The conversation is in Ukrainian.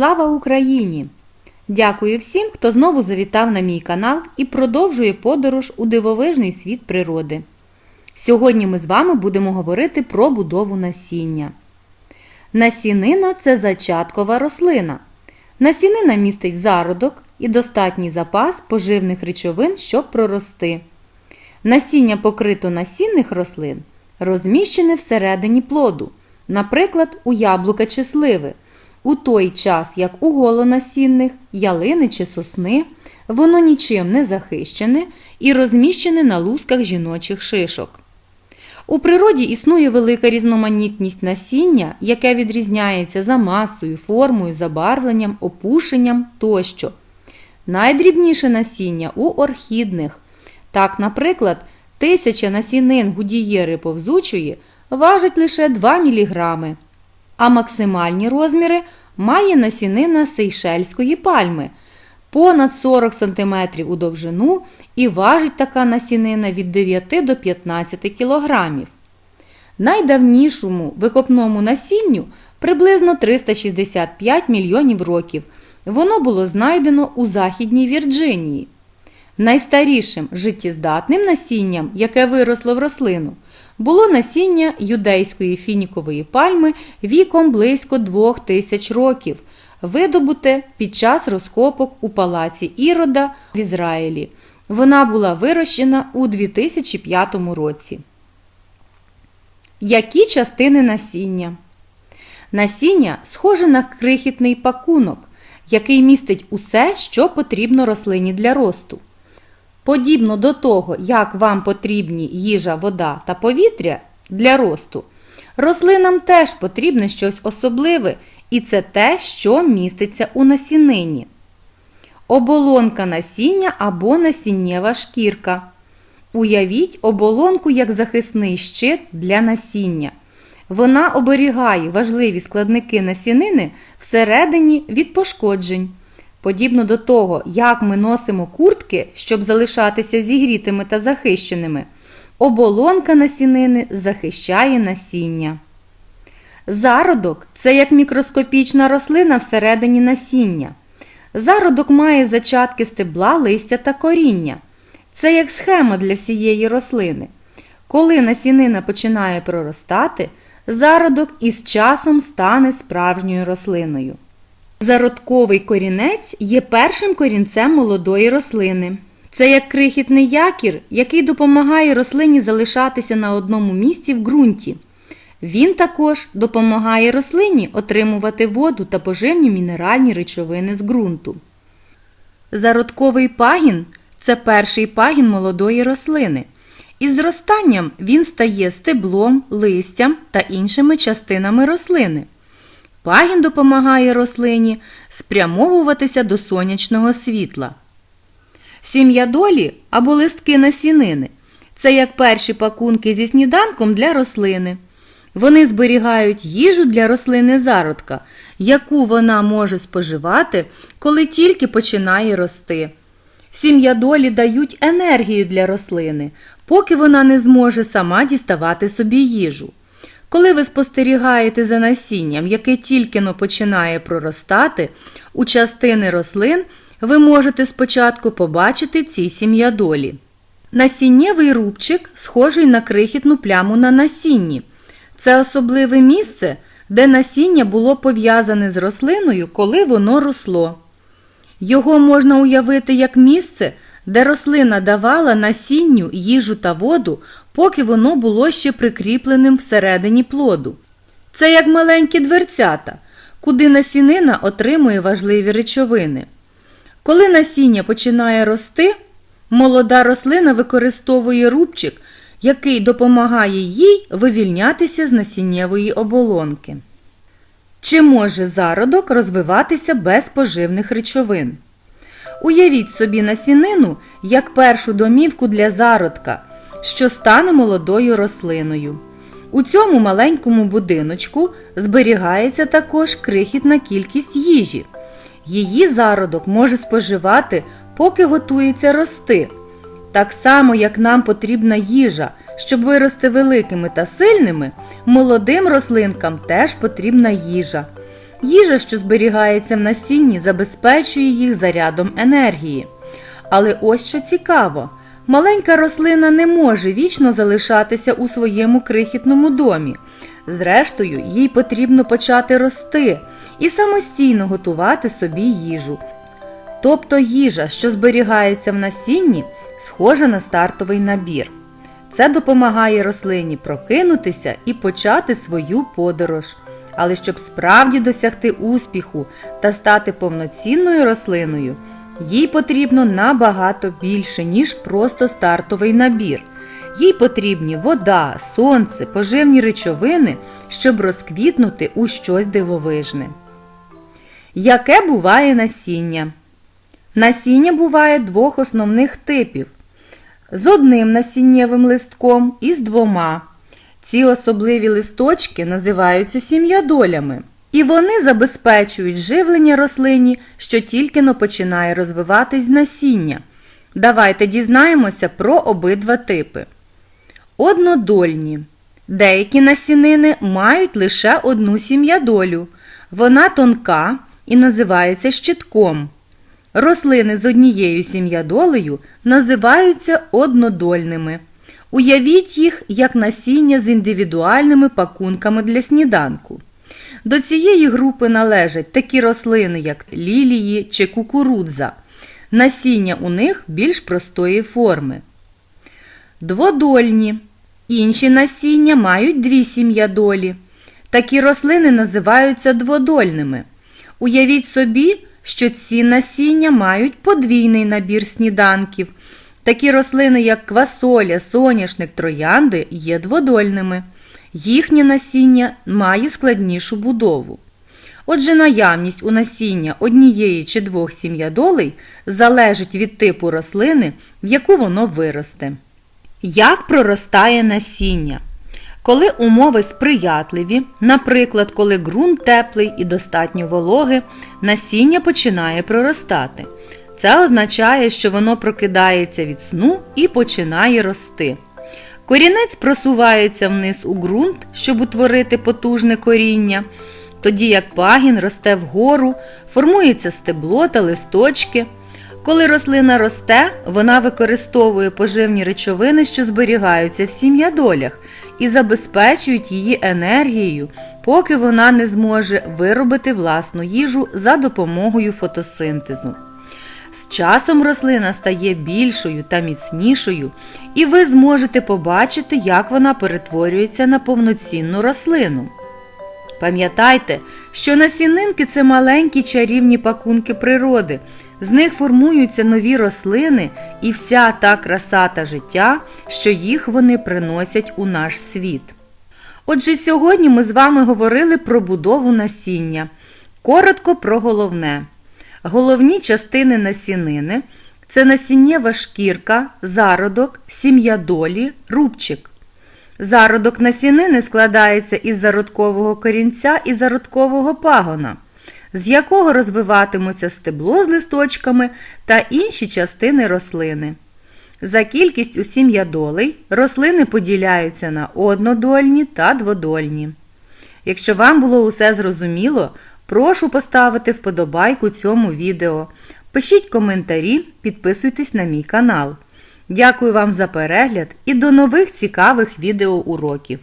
Слава Україні! Дякую всім, хто знову завітав на мій канал і продовжує подорож у дивовижний світ природи. Сьогодні ми з вами будемо говорити про будову насіння. Насінина це зачаткова рослина. Насінина містить зародок і достатній запас поживних речовин, щоб прорости. Насіння покрито насінних рослин розміщене всередині плоду, наприклад, у яблука чи сливи. У той час, як у голонасінних, ялини чи сосни, воно нічим не захищене і розміщене на лусках жіночих шишок. У природі існує велика різноманітність насіння, яке відрізняється за масою, формою, забарвленням, опушенням тощо. Найдрібніше насіння у орхідних. Так, наприклад, тисяча насінин гудієри повзучої важить лише 2 мг, а максимальні розміри має насінина сейшельської пальми понад 40 см у довжину і важить така насінина від 9 до 15 кг. Найдавнішому викопному насінню приблизно 365 мільйонів років. Воно було знайдено у Західній Вірджинії. Найстарішим життєздатним насінням, яке виросло в рослину, було насіння юдейської фінікової пальми віком близько 2000 років, видобуте під час розкопок у палаці Ірода в Ізраїлі. Вона була вирощена у 2005 році. Які частини насіння? Насіння схоже на крихітний пакунок, який містить усе, що потрібно рослині для росту. Подібно до того, як вам потрібні їжа, вода та повітря для росту, рослинам теж потрібне щось особливе, і це те, що міститься у насінині. Оболонка насіння або насіннєва шкірка. Уявіть оболонку як захисний щит для насіння. Вона оберігає важливі складники насінини всередині від пошкоджень. Подібно до того, як ми носимо куртки, щоб залишатися зігрітими та захищеними, оболонка насінини захищає насіння. Зародок це як мікроскопічна рослина всередині насіння. Зародок має зачатки стебла, листя та коріння. Це як схема для всієї рослини. Коли насінина починає проростати, зародок із часом стане справжньою рослиною. Зародковий корінець є першим корінцем молодої рослини. Це як крихітний якір, який допомагає рослині залишатися на одному місці в ґрунті. Він також допомагає рослині отримувати воду та поживні мінеральні речовини з ґрунту. Зародковий пагін це перший пагін молодої рослини. Із зростанням він стає стеблом, листям та іншими частинами рослини. Пагін допомагає рослині спрямовуватися до сонячного світла. Сім'я долі або листки насінини це як перші пакунки зі сніданком для рослини. Вони зберігають їжу для рослини зародка, яку вона може споживати, коли тільки починає рости. Сім'я долі дають енергію для рослини, поки вона не зможе сама діставати собі їжу. Коли ви спостерігаєте за насінням, яке тільки но починає проростати, у частини рослин ви можете спочатку побачити ці сім'ядолі. Насіннєвий рубчик схожий на крихітну пляму на насінні. Це особливе місце, де насіння було пов'язане з рослиною, коли воно росло. Його можна уявити як місце, де рослина давала насінню їжу та воду, поки воно було ще прикріпленим всередині плоду. Це як маленькі дверцята, куди насінина отримує важливі речовини. Коли насіння починає рости, молода рослина використовує рубчик, який допомагає їй вивільнятися з насіннєвої оболонки. Чи може зародок розвиватися без поживних речовин? Уявіть собі насінину як першу домівку для зародка, що стане молодою рослиною. У цьому маленькому будиночку зберігається також крихітна кількість їжі. Її зародок може споживати, поки готується рости. Так само, як нам потрібна їжа, щоб вирости великими та сильними, молодим рослинкам теж потрібна їжа. Їжа, що зберігається в насінні, забезпечує їх зарядом енергії. Але ось що цікаво: маленька рослина не може вічно залишатися у своєму крихітному домі. Зрештою, їй потрібно почати рости і самостійно готувати собі їжу. Тобто їжа, що зберігається в насінні, схожа на стартовий набір. Це допомагає рослині прокинутися і почати свою подорож. Але щоб справді досягти успіху та стати повноцінною рослиною, їй потрібно набагато більше, ніж просто стартовий набір. Їй потрібні вода, сонце, поживні речовини, щоб розквітнути у щось дивовижне. Яке буває насіння? Насіння буває двох основних типів: з одним насіннєвим листком і з двома. Ці особливі листочки називаються сім'ядолями, і вони забезпечують живлення рослині, що тільки но починає розвиватись насіння. Давайте дізнаємося про обидва типи. Однодольні. Деякі насінини мають лише одну сім'ядолю. Вона тонка і називається щитком. Рослини з однією сім'ядолею називаються однодольними. Уявіть їх як насіння з індивідуальними пакунками для сніданку. До цієї групи належать такі рослини, як лілії чи кукурудза. Насіння у них більш простої форми. Дводольні. Інші насіння мають дві сім'ядолі. Такі рослини називаються дводольними. Уявіть собі, що ці насіння мають подвійний набір сніданків. Такі рослини, як квасоля, соняшник, троянди, є дводольними. Їхнє насіння має складнішу будову. Отже, наявність у насіння однієї чи двох сім'ядолей залежить від типу рослини, в яку воно виросте. Як проростає насіння? Коли умови сприятливі, наприклад, коли ґрунт теплий і достатньо вологи, насіння починає проростати. Це означає, що воно прокидається від сну і починає рости. Корінець просувається вниз у ґрунт, щоб утворити потужне коріння, тоді як пагін росте вгору, формується стебло та листочки. Коли рослина росте, вона використовує поживні речовини, що зберігаються в сім'ядолях, і забезпечують її енергією, поки вона не зможе виробити власну їжу за допомогою фотосинтезу. З часом рослина стає більшою та міцнішою, і ви зможете побачити, як вона перетворюється на повноцінну рослину. Пам'ятайте, що насінинки це маленькі чарівні пакунки природи. З них формуються нові рослини і вся та краса та життя, що їх вони приносять у наш світ. Отже, сьогодні ми з вами говорили про будову насіння. Коротко про головне. Головні частини насінини це насіннєва шкірка, зародок, сім'я долі, рубчик. Зародок насінини складається із зародкового корінця і зародкового пагона, з якого розвиватимуться стебло з листочками та інші частини рослини. За кількістю сім'ядолей рослини поділяються на однодольні та дводольні. Якщо вам було усе зрозуміло, прошу поставити вподобайку цьому відео. Пишіть коментарі, підписуйтесь на мій канал. Дякую вам за перегляд і до нових цікавих відеоуроків!